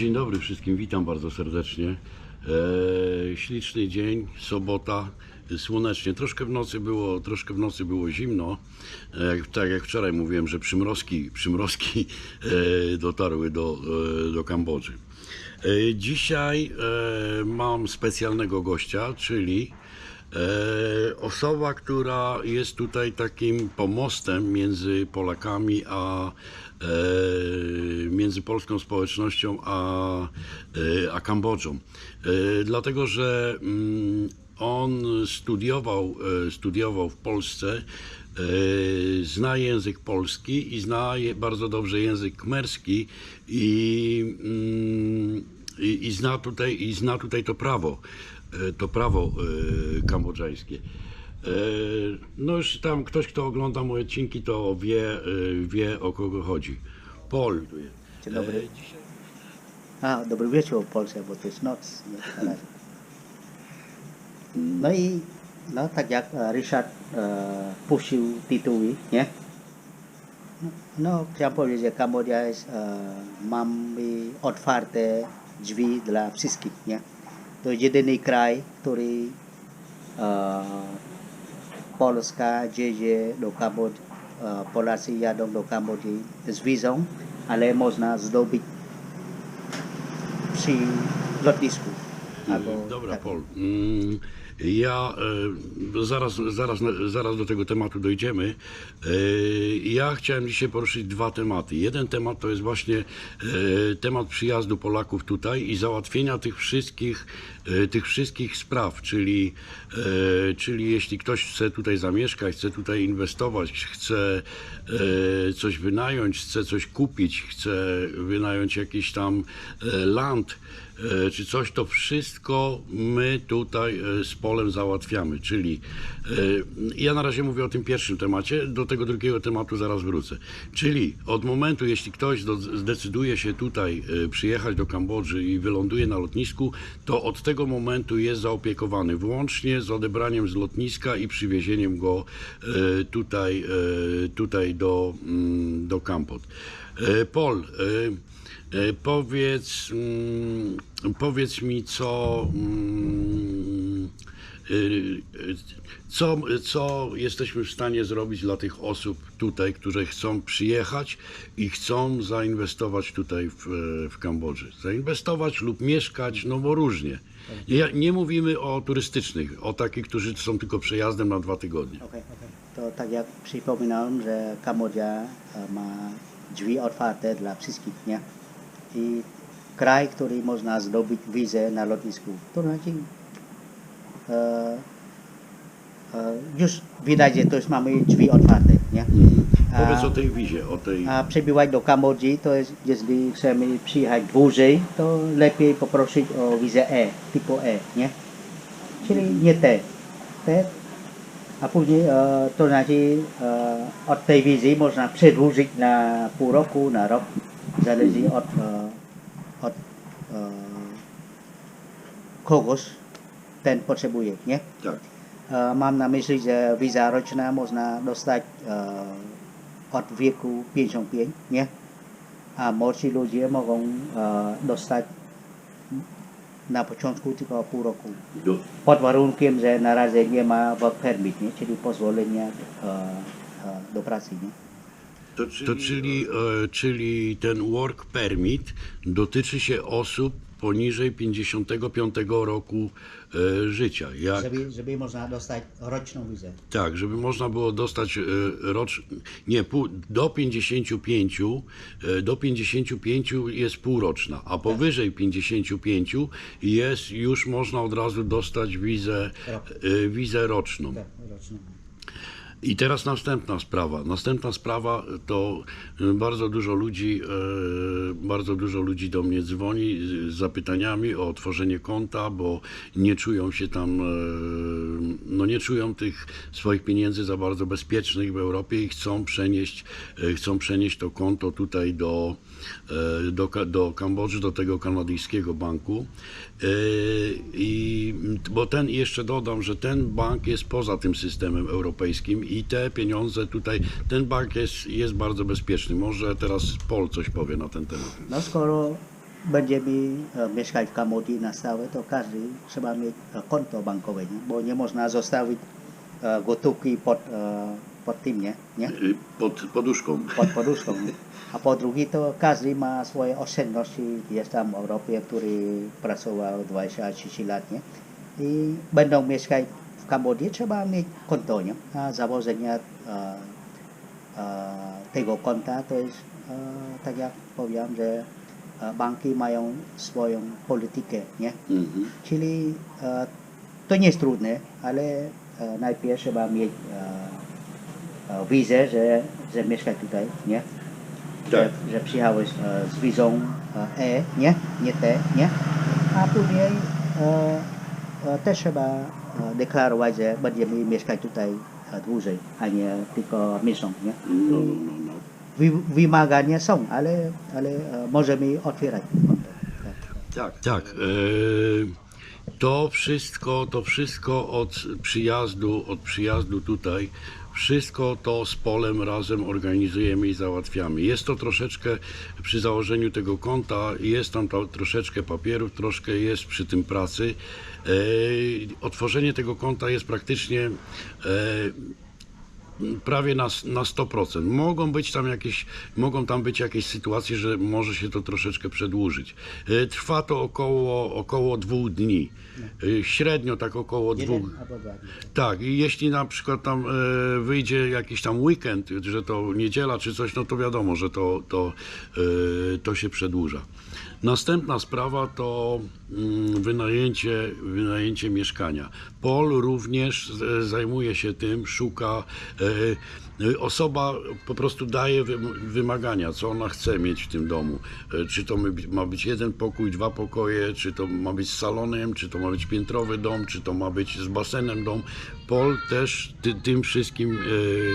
dzień dobry wszystkim, witam bardzo serdecznie. E, śliczny dzień, sobota, słonecznie. Troszkę w nocy było, troszkę w nocy było zimno. E, tak jak wczoraj mówiłem, że przymrozki, przymrozki e, dotarły do, e, do Kambodży. E, dzisiaj e, mam specjalnego gościa, czyli E, osoba, która jest tutaj takim pomostem między Polakami a między polską społecznością a, e, a Kambodżą. E, dlatego, że mm, on studiował, e, studiował w Polsce, e, zna język polski i zna bardzo dobrze język kmerski i, mm, i, i, zna, tutaj, i zna tutaj to prawo e, to prawo e, kambodżańskie. E, No już tam ktoś, kto ogląda moje odcinki, to wie, e, wie o kogo chodzi. Paul. Dzień dobry. E, A, dobry wieczór w Polsce, bo to jest noc. No i no, tak jak Ryszard e, puścił tytuły, nie? No, chciałem powiedzieć, że Kambodża jest, e, mamy otwarte drzwi dla wszystkich, nie? To jest jedyny kraj, który e, Polska jedzie do Kambodży, e, Polacy jadą do Kambodży z wizą, ale można zdobyć przy lotnisku. Albo, Dobra, tak. Ja e, zaraz, zaraz, zaraz do tego tematu dojdziemy. E, Ja chciałem dzisiaj poruszyć dwa tematy. Jeden temat to jest właśnie e, temat przyjazdu Polaków tutaj i załatwienia tych wszystkich, e, tych wszystkich spraw, czyli, e, czyli jeśli ktoś chce tutaj zamieszkać, chce tutaj inwestować, chce e, coś wynająć, chce coś kupić, chce wynająć jakiś tam e, land, e, czy coś, to wszystko my tutaj e, Polem załatwiamy. Czyli e, ja na razie mówię o tym pierwszym temacie, do tego drugiego tematu zaraz wrócę. Czyli od momentu, jeśli ktoś zdecyduje się tutaj e, przyjechać do Kambodży i wyląduje na lotnisku, to od tego momentu jest zaopiekowany włącznie z odebraniem z lotniska i przywiezieniem go e, tutaj, tutaj do, mm, do Kampot. E, Powiedz, mm, powiedz mi, co, mm, co, co jesteśmy w stanie zrobić dla tych osób tutaj, które chcą przyjechać i chcą zainwestować tutaj w, w Kambodży. Zainwestować lub mieszkać, no bo różnie. Ja, nie mówimy o turystycznych, o takich, którzy są tylko przejazdem na dwa tygodnie. Okej, okej. To tak jak przypominałem, że Kambodża e, ma drzwi otwarte dla wszystkich, nie? I kraj, który można zdobyć wizę na lotnisku. To znaczy e, e, już widać, że to już mamy drzwi otwarte, nie? A- Powiedz o tej wizie, o tej... A przebywać do Kambodży, to jest, jeśli chcemy przyjechać dłużej, to lepiej poprosić o wizę E, typu E, nie? Czyli nie T. T. A później e, to znaczy e, od tej wizy można przedłużyć na pół roku, na rok, zależy od, e, od e, kogoś ten potrzebuje, nie? Tak. E, Mam na myśli, że wiza roczna można dostać e, od wieku 55, nie? A młodsi ludzie mogą e, dostać na początku tylko pół roku. Pod warunkiem, że na razie nie ma work permit, nie? czyli pozwolenia do pracy. Nie? To czyli, to czyli, czyli ten work permit dotyczy się osób poniżej 55 roku e, życia. Jak, Żeby, żeby można dostać roczną wizę. tak, żeby można było dostać e, rocz, nie, pół, do 55, e, do 55 jest półroczna, a powyżej 55 jest, już można od razu dostać wizę, Rok. e, wizę roczną. Tak, roczną. I teraz następna sprawa. Następna sprawa to y, bardzo dużo ludzi, e, bardzo dużo ludzi do mnie dzwoni z zapytaniami o otworzenie konta, bo nie czują się tam, e, no nie czują tych swoich pieniędzy za bardzo bezpiecznych w Europie i chcą przenieść, chcą przenieść to konto tutaj do, do, Ka- do Kambodży, do tego kanadyjskiego banku. E, I, bo ten jeszcze dodam, że ten bank jest poza tym systemem europejskim i te pieniądze tutaj, ten bank jest, jest bardzo bezpieczny. Może teraz Pol coś powie na ten temat. No skoro będziemy e, mieszkać w Kambodży na stałe, to każdy trzeba mieć e, konto bankowe, nie? bo nie można zostawić e, gotówki pod, e, pod tym, nie? nie? Y, Pod poduszką. pod poduszką. Nie? A po drugie to każdy ma swoje oszczędności, jest tam w Europie, który pracował 20-30 lat, nie? I będą mieszkać w Kambodży, trzeba mieć konto, nie? A założenie e, e, tego konta to jest, e, tak jak powiedziałem, że banki mają swoją politykę, nie? Mhm. Czyli e, to nie jest trudne, ale e, najpierw trzeba mieć e, wizę, że, że mieszkać tutaj, nie? Tak. Że, że przyjechałeś e, z wizą e, E, nie? Nie T, nie? A później e, e, też trzeba e, deklarować, że będziemy mieszkać tutaj e, dłużej, a nie tylko miesiąc, nie? No, no, no, no. Wy, wymagania są, ale, ale e, możemy otwierać konto. Tak. Tak, tak. E, to wszystko, to wszystko od przyjazdu, od przyjazdu tutaj, wszystko to z Polem razem organizujemy i załatwiamy. Jest to troszeczkę przy założeniu tego konta, jest tam to, troszeczkę papierów, troszkę jest przy tym pracy. E, otworzenie tego konta jest praktycznie e, prawie na, na 100%. Mogą być tam jakieś, mogą tam być jakieś sytuacje, że może się to troszeczkę przedłużyć. E, Trwa to około, około dwóch dni. E, Średnio tak około dwóch. Jeden dni. Tak, i jeśli na przykład tam e, wyjdzie jakiś tam weekend, że to niedziela czy coś, no to wiadomo, że to, to, to się przedłuża. Następna sprawa to mm, wynajęcie, wynajęcie mieszkania. Pol również e, zajmuje się tym, szuka. E, osoba po prostu daje wym- wymagania, co ona chce mieć w tym domu. E, Czy to ma być jeden pokój, dwa pokoje, czy to ma być z salonem, czy to ma być piętrowy dom, czy to ma być z basenem dom. Pol też ty, tym wszystkim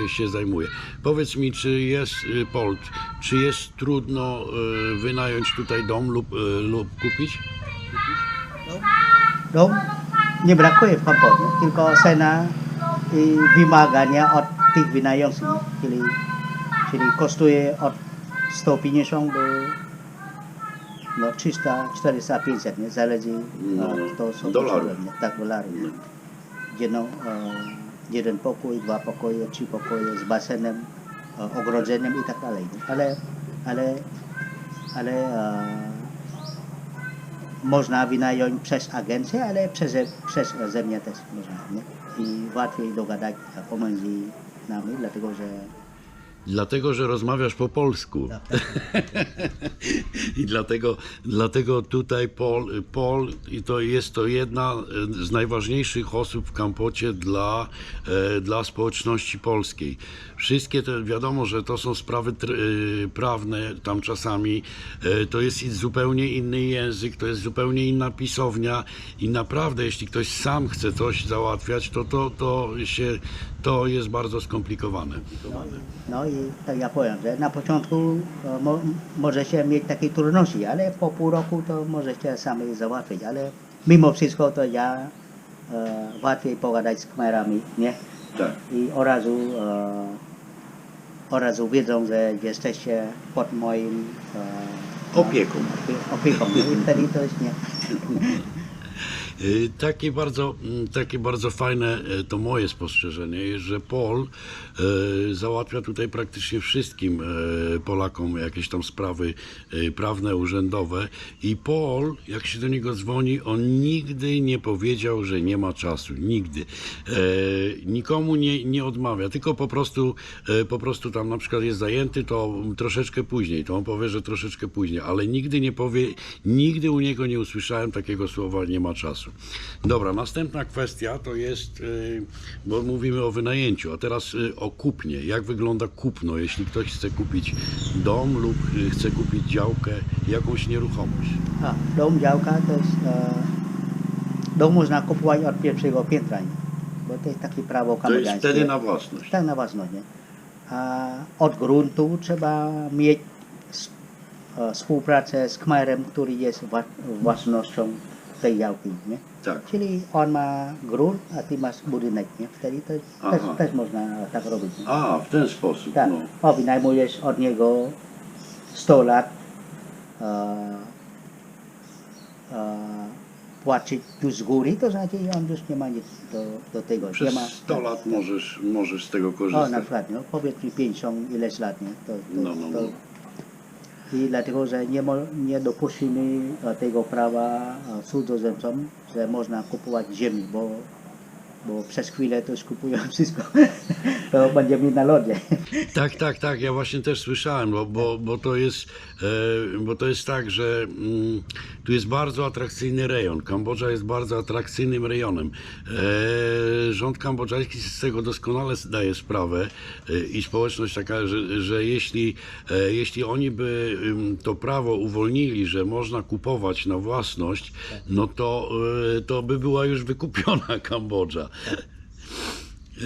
e, się zajmuje. Powiedz mi, czy jest, e, Pol, czy jest trudno wynająć tutaj dom lub, lub kupić? Đúng, nie brakuje w tylko cena i wymagania od tych wynających, czyli, czyli kosztuje od 150 do no 300, 400, 500, nie? Zależy No, od to, co dolarów. potrzebujemy, Tak, dolarów. nie? Jedno, e, jeden pokój, dwa pokoje, trzy pokoje z basenem, e, ogrodzeniem i tak dalej. Ale, ale, ale e, można wynająć przez agencję, ale przez, przez ze mnie też można. Nie? I łatwiej dogadać pomiędzy nami, dlatego że Dlatego, że rozmawiasz po polsku. I dlatego, dlatego tutaj Pol, Pol i to jest to jedna e, z najważniejszych osób w Kampocie dla, e, dla społeczności polskiej. Wszystkie te, wiadomo, że to są sprawy e, prawne, tam czasami to jest zupełnie inny język, to jest zupełnie inna pisownia i naprawdę, jeśli ktoś sam chce coś załatwiać, to to, to się, to jest bardzo skomplikowane. no i tak ja powiem, że na początku e, mo, możecie mieć takie trudności, ale po pół roku to możecie sami załatwić, ale mimo wszystko to ja e, łatwiej pogadać z kamerami, nie? Tak. i od razu, e, od razu wiedzą, że jesteście pod moim e, Opieką. opie- opieką. I wtedy to jest nie. Y, Takie bardzo, mm, takie bardzo fajne e, to moje spostrzeżenie jest, że Pol e, załatwia tutaj praktycznie wszystkim Polakom jakieś tam sprawy prawne, urzędowe i Pol, jak się do niego dzwoni, on nigdy nie powiedział, że nie ma czasu, nigdy. Nikomu nie, nie odmawia, tylko po prostu, po prostu tam na przykład jest zajęty, to troszeczkę później, to on powie, że troszeczkę później, ale nigdy nie powie, nigdy u niego nie usłyszałem takiego słowa nie ma czasu. Dobra, następna kwestia to jest, y, bo mówimy o wynajęciu, a teraz y, o kupnie. Jak wygląda kupno, jeśli ktoś chce kupić dom lub y, chce kupić działkę, jakąś nieruchomość? A, dom działka to jest e, dom można kupować od pierwszego piętra, nie? bo to jest takie prawo kambodżańskie. własność. Tak na własność. Nie? A od gruntu trzeba mieć e, współpracę z kmerem, który jest wła- własnością tej działki. Nie? Tak. Czyli on ma grunt, a ty masz budynek, nie? Wtedy to też, Aha. też można tak robić. Nie? A, w ten sposób. Tak, No. o, wynajmujesz od niego 100 lat e, e, płacić już z góry, to znaczy on już nie ma nic do, do tego. Przez nie ma, 100 lat możesz, możesz z tego O, na korzystać. przykład, no, powiedzmy 50 ileś lat, nie? To, to, No, no, to, no. I dlatego, że nie, nie dopuścimy tego prawa e, cudzoziemcom, że można kupować ziemi, bo, bo przez chwilę to już kupują wszystko. to będziemy na lodzie. Tak, tak, tak. Ja właśnie też słyszałem, bo, bo, bo, to, jest, e, bo to jest tak, że mm, tu jest bardzo atrakcyjny rejon. Kambodża jest bardzo atrakcyjnym rejonem. E, rząd kambodżański z tego doskonale zdaje sprawę e, i społeczność taka, że, że jeśli, jeśli oni by to prawo uwolnili, że można kupować na własność, no to, to by była już wykupiona Kambodża. E,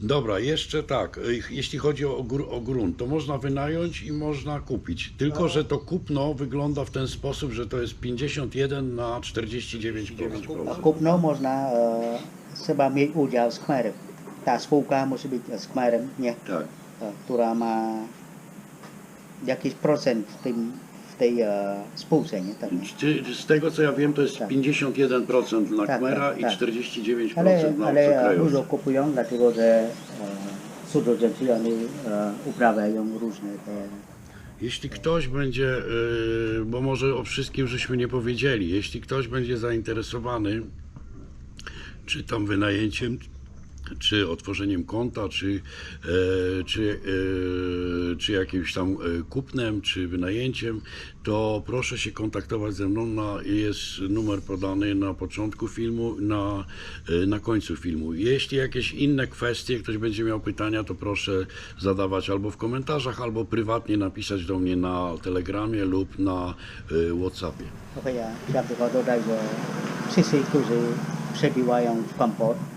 Dobra, jeszcze tak, e, jeśli chodzi o, gr- o grunt, to można wynająć i można kupić. Tylko, że to kupno wygląda w ten sposób, że to jest 51 na 49%. A kupno można, e, trzeba mieć udział z Khmerem. Ta spółka musi być z Khmerem, nie? Tak. która ma jakiś procent w, tym, w tej e, spółce, nie? Tak, nie? Czy- Z tego co ja wiem, to jest Tak. 51% na Tak, Khmera tak, i tak. 49% Ale, na ale e, obcokrajowców. dużo kupują, dlatego że e, cudzoziemcy oni e, uprawiają różne te Jeśli ktoś będzie, yy, bo może o wszystkim żeśmy nie powiedzieli, jeśli ktoś będzie zainteresowany, czy tam wynajęciem, czy otworzeniem konta, czy, e, czy, e, czy jakimś tam e, kupnem, czy wynajęciem, to proszę się kontaktować ze mną. Na, jest numer podany na początku filmu, na, na końcu filmu. Jeśli jakieś inne kwestie, ktoś będzie miał pytania, to proszę zadawać albo w komentarzach, albo prywatnie napisać do mnie na Telegramie lub na Whatsappie. Okej, ja którzy przebywają w Kambodży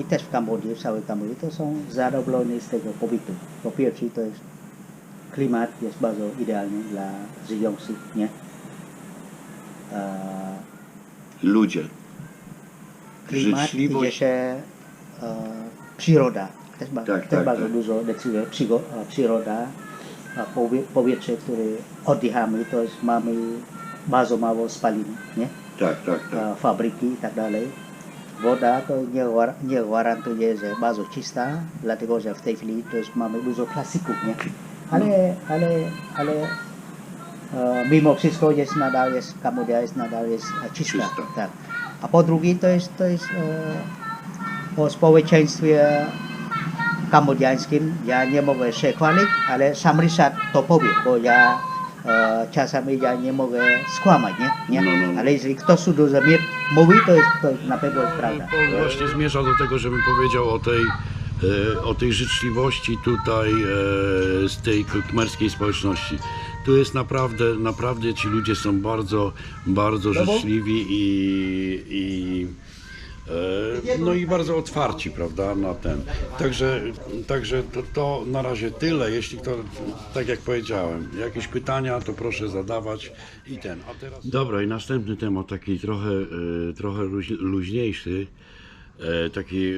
i też w Kambodży, w całej Kambodży, to są zadowoleni z tego pobytu. Po pierwsze, to jest klimat jest bardzo idealny dla żyjących, nie? E, Ludzie. klimat Życzliwość. i jeszcze e, przyroda. Też, Tak, też tak, bardzo tak. dużo decyduje przyroda, powie, powietrze, które oddychamy, to jest mamy bardzo mało spalin, nie? Tak, tak, e, fabryki i tak dalej. Woda to nie, nie gwarantuje, że bardzo czysta, dlatego że w tej chwili jest, mamy dużo plastików, nie? Ale, ale, ale e, mimo wszystko jest nadal, jest, Kambodża jest nadal jest e, czysta. Czysta. Tak. A po drugie to jest, to jest e, o społeczeństwie kambodżańskim. Ja nie mogę się chwalić, ale sam Ryszard to powie, bo ja e, czasami ja nie mogę skłamać, nie? nie? No, no, no. Ale jeżeli ktoś cudzoziemiec mówi, to jest to na pewno jest prawda. Paul właśnie zmierza do tego, żebym powiedział o tej, e, o tej życzliwości tutaj e, z tej kmerskiej społeczności. Tu jest naprawdę, naprawdę ci ludzie są bardzo, bardzo No życzliwi i, i no i bardzo otwarci, prawda, na ten. Także, także to, to na razie tyle. Jeśli to, tak jak powiedziałem, jakieś pytania, to proszę zadawać i ten. A teraz... Dobra, i następny temat, taki trochę, e, trochę luź- luźniejszy, e, taki e,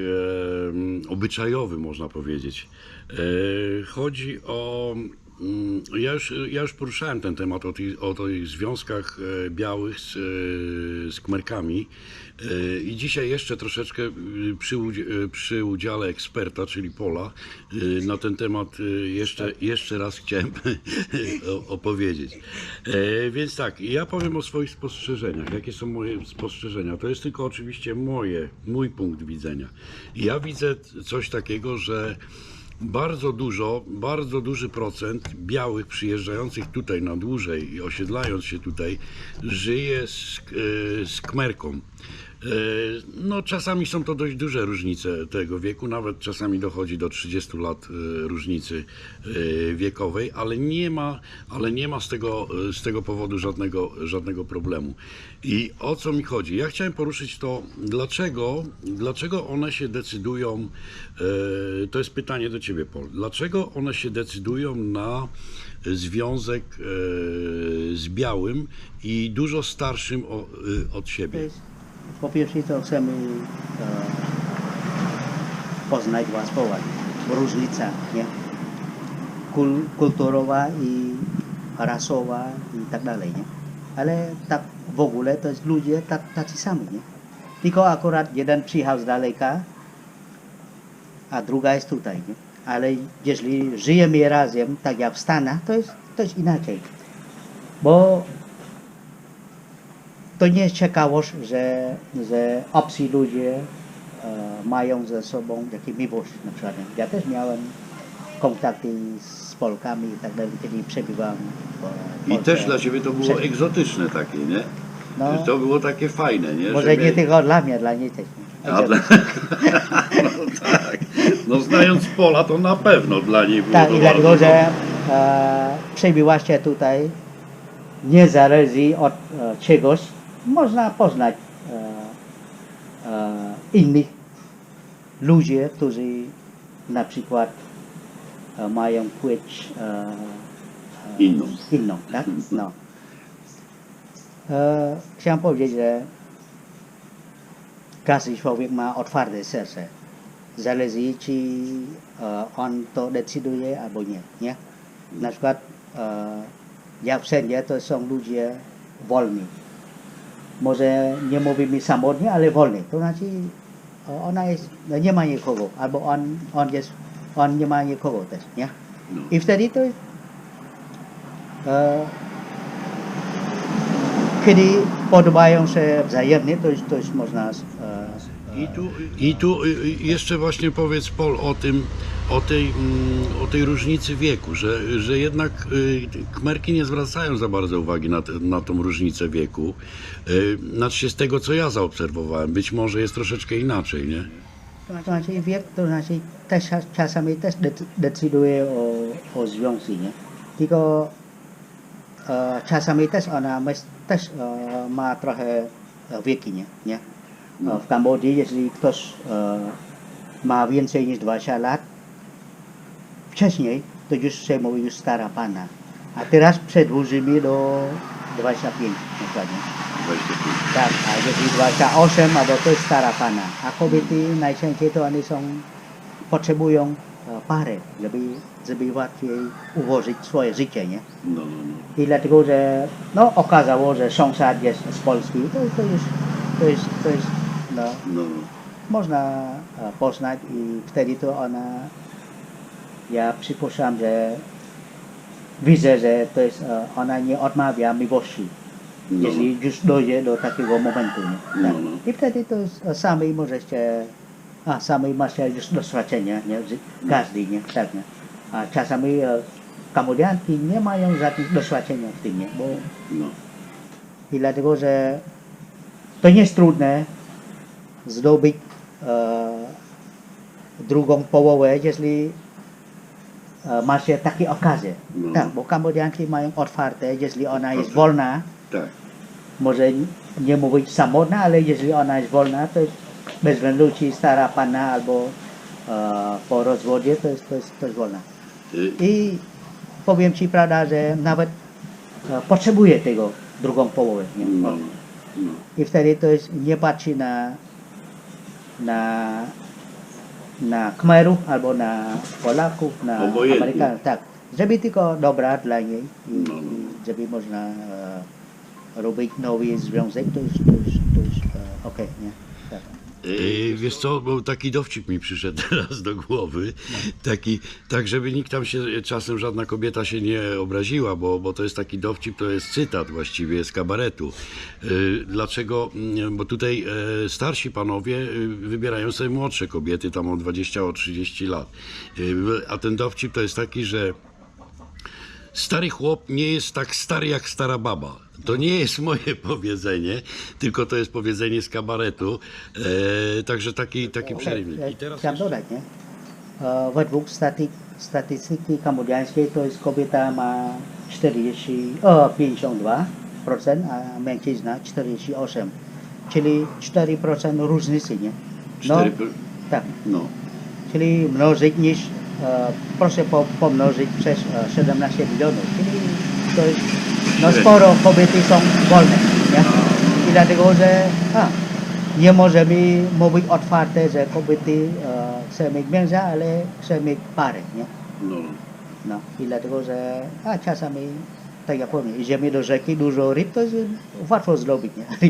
obyczajowy, można powiedzieć. E, Chodzi o. mm, Ja już, ja już poruszałem ten temat o tych, o tych związkach e, białych z, e, z kmerkami. E, I dzisiaj jeszcze troszeczkę przy, przy udziale eksperta, czyli Pola, na ten temat jeszcze, jeszcze raz chciałem opowiedzieć. Więc tak, ja powiem o swoich spostrzeżeniach. Jakie są moje spostrzeżenia? To jest tylko oczywiście moje, mój punkt widzenia. Ja widzę coś takiego, że bardzo dużo, bardzo duży procent białych przyjeżdżających tutaj na dłużej i osiedlając się tutaj, żyje z, e, z kmerką. E, No, czasami są to dość duże różnice tego wieku, nawet czasami dochodzi do 30 lat e, różnicy e, wiekowej, ale nie ma, ale nie ma z, tego, z tego powodu żadnego, żadnego problemu. I o co mi chodzi? Ja chciałem poruszyć to, dlaczego, dlaczego one się decydują, to jest pytanie do Ciebie, Paul, dlaczego one się decydują na związek z białym i dużo starszym od siebie? Po pierwsze to chcemy e, poznać własną różnica, nie? Kul, kulturowa i rasowa i tak dalej, nie? ale tak w ogóle to jest ludzie tak, tacy sami, nie? Tylko akurat jeden przyjechał z daleka, a druga jest tutaj, nie? Ale jeżeli żyjemy razem, tak jak w Stanach, to jest, to jest inaczej. Bo to nie jest ciekawość, że, że obcy ludzie e, mają ze sobą jakieś miłość na przykład. Ja też miałem kontakty z Polkami i tak dalej, kiedy przebywałem w I Polsce. też dla ciebie to było Prze- egzotyczne takie, nie? No. To było takie fajne, nie? Może Że nie tylko dla mnie, dla niej też. A dla... No tak. No znając Pola, to na pewno dla niej było Tak, i dlatego, że e, przebywacie tutaj nie zależy od e, czegoś. Można poznać e, e, innych ludzi, którzy na przykład e, mają płeć Inną. inną tak? no. e, Chciałem powiedzieć, że każdy człowiek ma otwarte serce. Zależy, czy e, on to decyduje albo nie. nie? Na przykład e, jak wszędzie to są ludzie wolni. Może nie mówimy samotnie, ale wolni. To znaczy ona jest, no nie ma nikogo, albo on, on jest, on nie ma nikogo też, nie? No. I wtedy to jest e, kiedy podobają się wzajemnie, to to jest można e, I tu, I tu jeszcze właśnie powiedz Pol o tym, o tej, mm, o tej różnicy wieku, że, że jednak y, kmerki nie zwracają za bardzo uwagi na, te, na tą różnicę wieku. Y, Znaczy z tego, co ja zaobserwowałem, być może jest troszeczkę inaczej, nie? To znaczy wiek, to znaczy też czas- czasami też dec- decyduje o, o związku, nie? Tylko e, czasami też ona też e, ma trochę e, wieki, nie? nie? E, w Kambodży, jeżeli ktoś e, ma więcej niż 20 lat, wcześniej to już mówi już stara pana. A teraz przedłużymy do 25 na przykład, nie? 25. Tak, a jeżeli 28, albo to jest stara pana. A kobiety najczęściej to one są, potrzebują e, parę, żeby, żeby łatwiej ułożyć swoje życie, nie? No, no, no. I dlatego, że no, okazało, że sąsiad jest z Polski, to, to jest, to jest, to jest, no, no, no. można e, poznać i wtedy to ona, ja przypuszczam, że widzę, że to jest, e, ona nie odmawia miłości No, jeśli już dojdzie do takiego momentu. Nie? Tak. No, no. I wtedy to e, sami możecie, a sami macie już doświadczenia, nie? Z- każdy, nie? Tak, nie? A czasami e, Kambodżanki nie mają żadnych doświadczenia w tym, nie? Bo, no. I dlatego, że to nie jest trudne zdobyć e, drugą połowę, jeśli macie takie okazje. No. Tak, bo Kambodżanki mają otwarte, jeśli ona jest wolna, Tak. może nie mówić samotna, ale jeżeli ona jest wolna, to jest bez względu czy stara pana albo e, po rozwodzie, to jest, to jest, to jest wolna. Y, I powiem Ci prawda, że nawet e, potrzebuje tego drugą połowę. Nie? No, no. I wtedy to jest, nie patrzy na, na, na Khmerów albo na Polaków, na Obojętnie. Amerykanów. Tak, żeby tylko dobra dla niej i, No, no. i żeby można e, robić nowy związek, to jest, to jest, to jest e, okej, nie? Tak. Yy, wiesz co, bo taki dowcip mi przyszedł teraz do głowy, taki, tak żeby nikt tam się, czasem żadna kobieta się nie obraziła, bo, bo to jest taki dowcip, to jest cytat właściwie z kabaretu. Yy, Dlaczego? Mm, Bo tutaj e, starsi panowie y, wybierają sobie młodsze kobiety, tam o 20, o 30 lat. A ten dowcip to jest taki, że Stary chłop nie jest tak stary jak stara baba. To nie jest moje powiedzenie, tylko to jest powiedzenie z kabaretu. E, także taki, taki przerywnik. I teraz Chciałem dodać, nie? E, według staty, statystyki kambodżańskiej to jest kobieta ma 40, o, 52%, a mężczyzna 48%. Czyli 4% różnicy, nie? No, cztery, tak. no, Czyli mnożyć niż, e, proszę po, pomnożyć przez e, 17 milionów. Czyli to jest, no sporo kobiety są wolne. Nie? I dlatego, że a, nie możemy mówić otwarte, że kobiety e, chcą mieć męża, ale chcą mieć parę. Nie? no, No. I dlatego, że a, czasami tak jak powiem, idziemy do rzeki, dużo ryb, to jest łatwo zrobić, nie?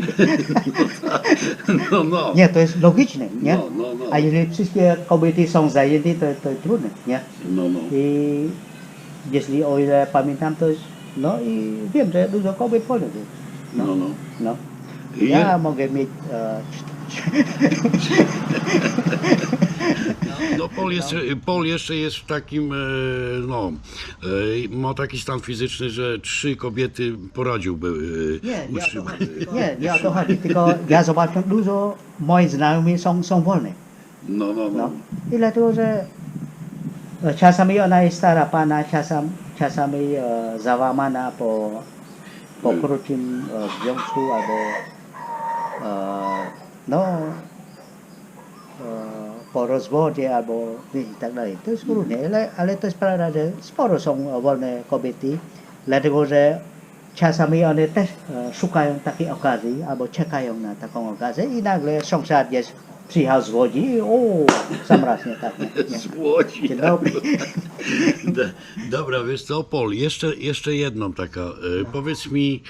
No, no. Nie, to jest logiczne, nie? No, no, no. A jeżeli wszystkie kobiety są zajęte, to, to jest trudne, nie? No, no. I jeśli o ile pamiętam, to jest, no i wiem, że dużo kobiet jest. No, no. No. I Ja je- mogę mieć e, No, Paul jeszcze, Paul jeszcze jest w takim, e, no, e, ma taki stan fizyczny, że trzy kobiety poradziłby Nie, nie o to utrzymać. chodzi. Nie, to chodzi, tylko ja zobaczyłem dużo moich znajomych są, są wolne. No, no, no. No. I dlatego, że e, czasami ona jest stara pana, czasem, czasami e, załamana po, po Mm. krótkim e, związku albo e, no e, po rozwodzie albo i tak dalej. To jest różnie, ale, ale to jest prawda, że sporo są wolne kobiety, dlatego, że czasami one też e, szukają takiej okazji albo czekają na taką okazję i nagle sąsiad jest przyjechał z Łodzi i o, sam raz nie tak. Nie, nie. Z Łodzi. Dzień dobry. Dobra, wiesz co, Paul, jeszcze, jeszcze jedną taka. E, powiedz mi,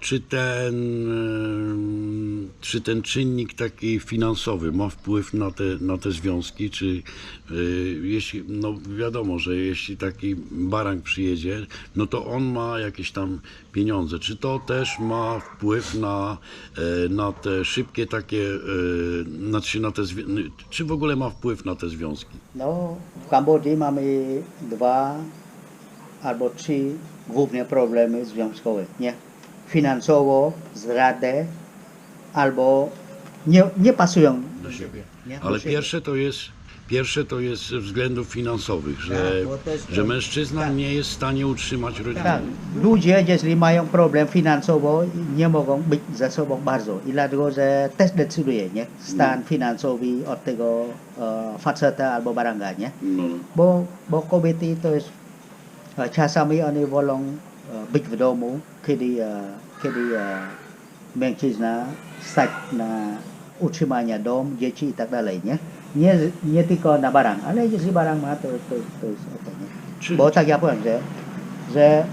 czy ten, e, czy ten czynnik taki finansowy ma wpływ na te, na te związki, czy e, jeśli, no wiadomo, że jeśli taki barank przyjedzie, no to on ma jakieś tam pieniądze. Czy to też ma wpływ na, e, na te szybkie takie, e, znaczy na te, czy w ogóle ma wpływ na te związki? No, w Kambodży mamy dwa albo trzy główne problemy związkowe, nie? Finansowo, zradę, albo nie, nie pasują do siebie. Nie? Ale Do siebie. pierwsze to jest, pierwsze to jest ze względów finansowych, że, Tak, że mężczyzna nie jest w stanie utrzymać rodziny. Tak, ludzie, jeśli mają problem finansowo, nie mogą być ze sobą bardzo. I dlatego, że też decyduje, nie? Stan finansowy od tego e, faceta albo baranga, nie? No, Bo, bo kobiety to jest czasami one wolą e, być w domu, kiedy, kiedy e, mężczyzna stać na utrzymanie dom, dzieci i tak dalej, nie? Nie, nie tylko na barang, ale jeśli barang ma, to, to, to jest ok, nie? Czy, Bo tak ja powiem, że, że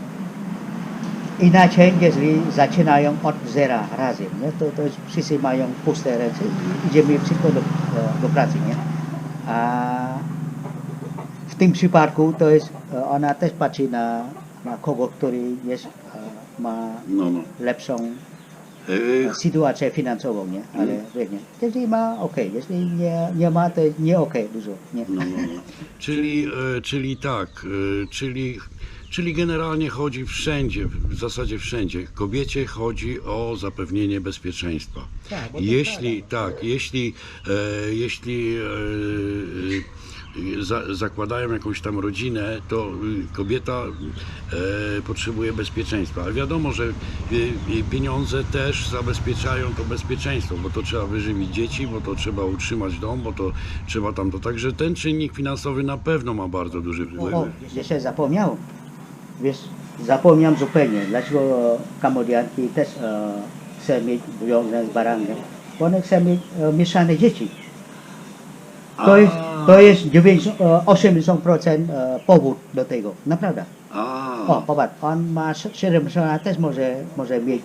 inaczej, jeżeli zaczynają od zera razem, nie? To, to wszyscy mają puste ręce idziemy wszystko do, do, do pracy, nie? A w tym przypadku to jest, e, ona też patrzy na, na kogo, który jest, e, ma no, no. lepszą E, sytuację finansową, nie? Ale wiesz, nie? Jeśli ma, ok, jeśli nie, nie ma, to nie ok dużo, nie? no, no, no. Czyli, czyli tak, czyli, czyli generalnie chodzi wszędzie, w zasadzie wszędzie. Kobiecie chodzi o zapewnienie bezpieczeństwa. Tak, Jeśli tak, jeśli, e, jeśli e, e, za, zakładają jakąś tam rodzinę, to y, kobieta e, potrzebuje bezpieczeństwa. Ale wiadomo, że y, y, pieniądze też zabezpieczają to bezpieczeństwo, bo to trzeba wyżywić dzieci, bo to trzeba utrzymać dom, bo to trzeba tam to. Także ten czynnik finansowy na pewno ma bardzo duży wpływ. O, jeszcze zapomniał. Wiesz, zapomniałem zupełnie, dlaczego Kambodżanki też e, chcą mieć związek z barangiem. One chcą mieć e, mieszane dzieci. To jest, to jest 90, e, 80% e, powód do tego, naprawdę. O, popatrz, on ma 70 lat, też może, może mieć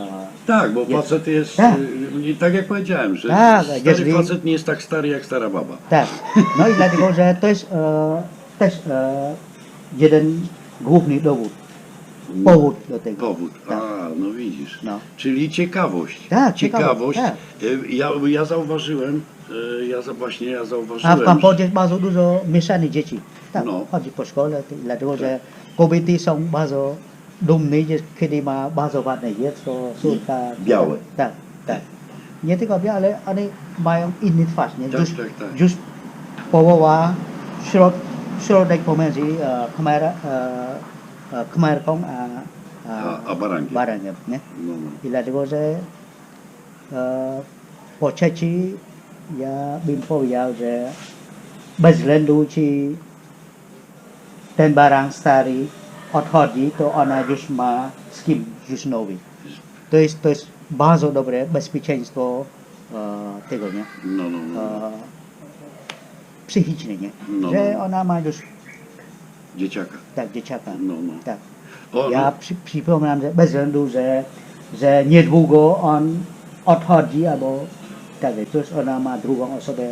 e, tak, bo Jest. facet jest, Tak. y, tak jak powiedziałem, że Tak, stary jeżeli- facet nie jest tak stary jak stara baba. Tak. No i dlatego, że to jest e, też e, jeden główny dowód, powód do tego. Powód. Tak. A, no widzisz. No. Czyli ciekawość. Tak, ciekawość, ciekawość. Y, Ja, ja zauważyłem, y, ja za, właśnie ja A zauważyłem. w Kambodży jest bardzo dużo mieszanych dzieci. Tak, No. chodzi po szkole, to- dlatego że kobiety są bardzo dumne, że kiedy ma bardzo ładne dziecko, córka. Białe. Tak, tak. Nie tylko białe, ale one mają inny twarz. Nie? Tak, Już, tak, tak. już połowa, środ, środek pomiędzy e, Khmer, e, e, Khmerką a, A, a barangiem. barangiem. Nie? No, no. I dlatego, że e, po trzeci ja bym powiedział, że bez względu czy ten barang stary odchodzi, to ona już ma z kim już nowy. To jest, to jest bardzo dobre bezpieczeństwo e, tego, nie? No, no, no. E, psychiczne, nie? No, Że no. ona ma już Dzieciaka. tak dzieciaka. No, no. Tak. O, Ja no, przy, przypominam, że bez względu, że, że niedługo on odchodzi, albo tak, coś ona ma drugą osobę.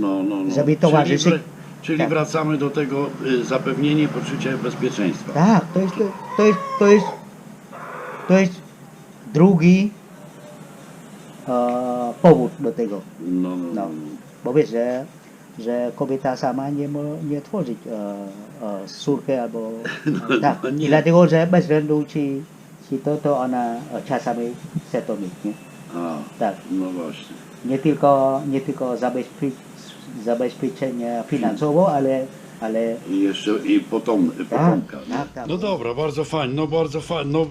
no, no, no. żeby towarzyszy- Czyli, czyli tak. wracamy do tego y, zapewnienie poczucia bezpieczeństwa. Tak, to jest, to, to jest, to jest, to jest drugi e, powód do tego. No, no, No. no. Bo wiesz, że, że kobieta sama nie, mo, nie tworzyć e, e, córkę albo tak. no nie. I dlatego, że bez względu czy, czy to, to ona czasami chce to mieć, nie? A, Tak. no właśnie. Nie tylko, nie tylko zabezpie, zabezpieczenie finansowo, ale, ale I jeszcze i potom, tak, potomka. nie? tak, tak. No dobra, bardzo fajnie, no bardzo fajnie. No,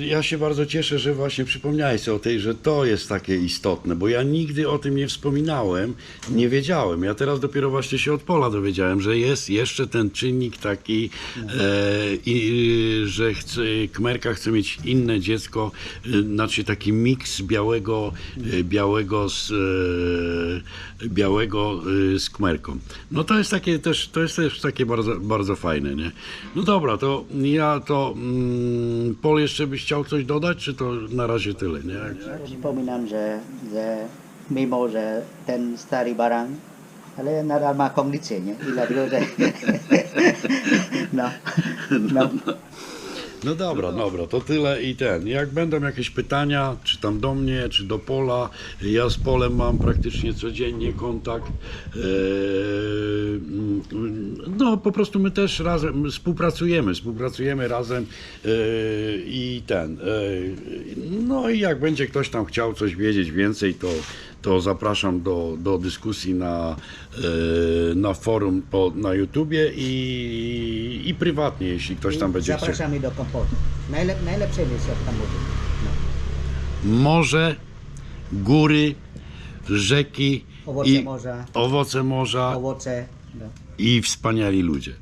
y, ja się bardzo cieszę, że właśnie przypomniałeś sobie o tej, że to jest takie istotne, bo ja nigdy o tym nie wspominałem, nie wiedziałem. Ja teraz dopiero właśnie się od Pola dowiedziałem, że jest jeszcze ten czynnik taki, e, i, y, że chce, Kmerka chce mieć inne dziecko, y, znaczy taki miks białego, y, białego z, e, białego y, z Kmerką. No to jest takie też, to jest też takie bardzo, bardzo fajne, nie? No dobra, to ja to, mm, Pol jeszcze byś chciał coś dodać, czy to na razie tyle, nie? Przypominam, że, że mimo, że ten stary baran, ale nadal ma kondycję, nie? I dlatego, że... no, no. No dobra, dobra, to tyle i ten. Jak będą jakieś pytania, czy tam do mnie, czy do Pola, ja z Polem mam praktycznie codziennie kontakt. Eee, No po prostu my też razem współpracujemy, współpracujemy razem eee, i ten. eee, No i jak będzie ktoś tam chciał coś wiedzieć więcej, to, to zapraszam do, do dyskusji na, eee, na forum po, na YouTubie i, i prywatnie, jeśli ktoś tam będzie chciał. Zapraszamy do kompotu. Najlep, najlepsze miejsce w Kambodży. No. morze, góry, rzeki Owoce i morza, owoce morza owoce. No. i wspaniali ludzie.